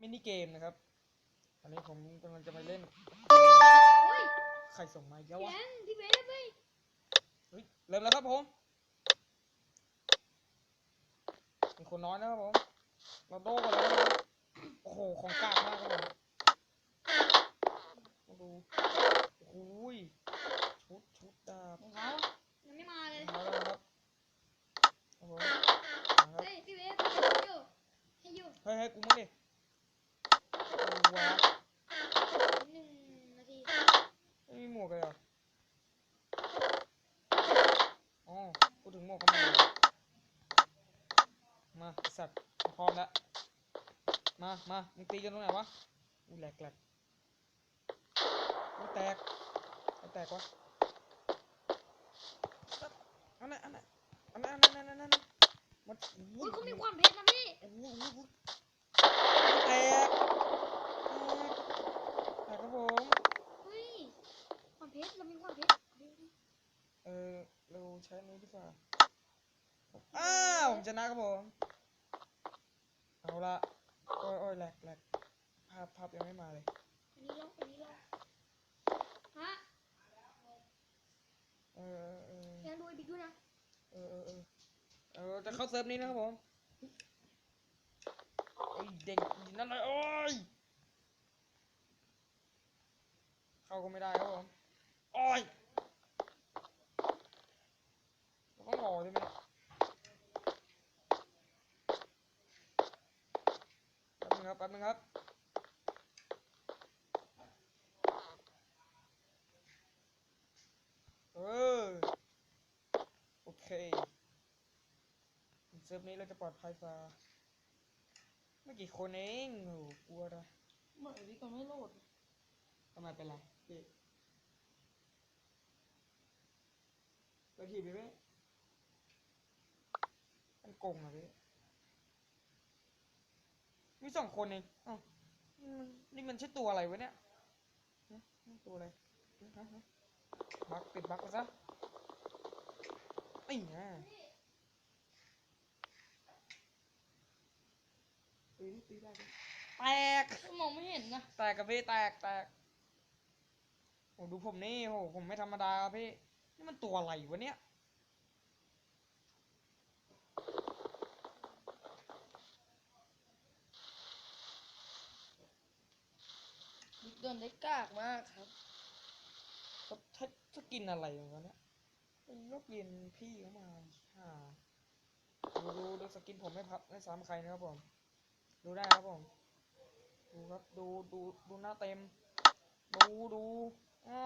มินิเกมนะครับ อันนี้ผมกำลังจะไปเล่นโอ้ยใครส่งมาอีกแล้วแกวะนพี่เบสไปเฮ้ยเริ่มแล้วครับผมมีคนน้อยนะครับผม เราโดกันแล้วนะครับโอ้โห ของกากมากครับผมมาดู โอ้โหยชุดชุดดาบของเขายังไม่มาเลยมาแล้วนะครับครับผมนะครับ เฮ้ยพี่เบสให้อยู่ให้อยู่ เฮ้ยเฮ้ยกูมาดิเอา วะหนึ่งนาทีไม่มีหมวกเลยเหรออ๋อพูดถึงหมวกก็มามาสัตว์พร้อมแล้วมามามึงตีกันตรงไหนวะอู้แหลกแหลกอู้แตกอ้แตกวะอันนั้นอันนั้นอันนั้นอันนั้นอันนั้นอันนั้นมันอุ้ยเขามีความเพชรนะพี่ โอ้โหโอ้โหแตกแตกแตกครับผม เฮ้ยความเพชรเรามีความเพชร เออเราใช้อันนี้ดีกว่า อ้าวผมชนะครับผม เอาละโอ้ยโอ้ยแหลกแหลกภาพภาพยังไม่มาเลย อันนี้ลองอันนี้ลองฮะเออเออแกนดูไอ้บิ๊กด้วยนะเออเออเออเออจะเข้าเซิร์ฟนี้นะครับผมโอ้ยเด็กนั่นเลยโอ้ยเข้าก็ไม่ได้ครับผมโอ้ยเราต้องรอใช่ไหมแป๊บ นึงครับแป๊บนึงครับเออโอเคเซิร์ฟนี้เราจะปลอดภัยกว่าไม่กี่คนเองโอ้โหกลัวนะเหมือนพี่ก็ไม่โหลดทำไมเป็นไรพี่ไปทีบไปไหมมันโกงอะพี่มี สองคนเองอ้าวนี่มันนี่มันใช่ตัวอะไรวะเนี่ยฮะนี่ตัวอะไรฮะฮะบักปิดบักไปซะไอ้ห่าตีนี่ตีได้ปะแตกมองไม่เห็นนะแตกกับพี่แตกแตกโอ้ดูผมนี่โหผมไม่ธรรมดาครับพี่นี่มันตัวอะไรวะเนี่ย บิ๊กเดิ นได้กากมากครับถ้าถ้าถากินอะไรวะเนี่ยเป็นกเย็นพี่เข้ามาฮ่าดูดูดูสกินผมไม่พับไม่ซ้ำใครนะครับผม ดูได้ครับผม ดูครับ ดูดูดูหน้าเต็ม ดูดูอ๋อ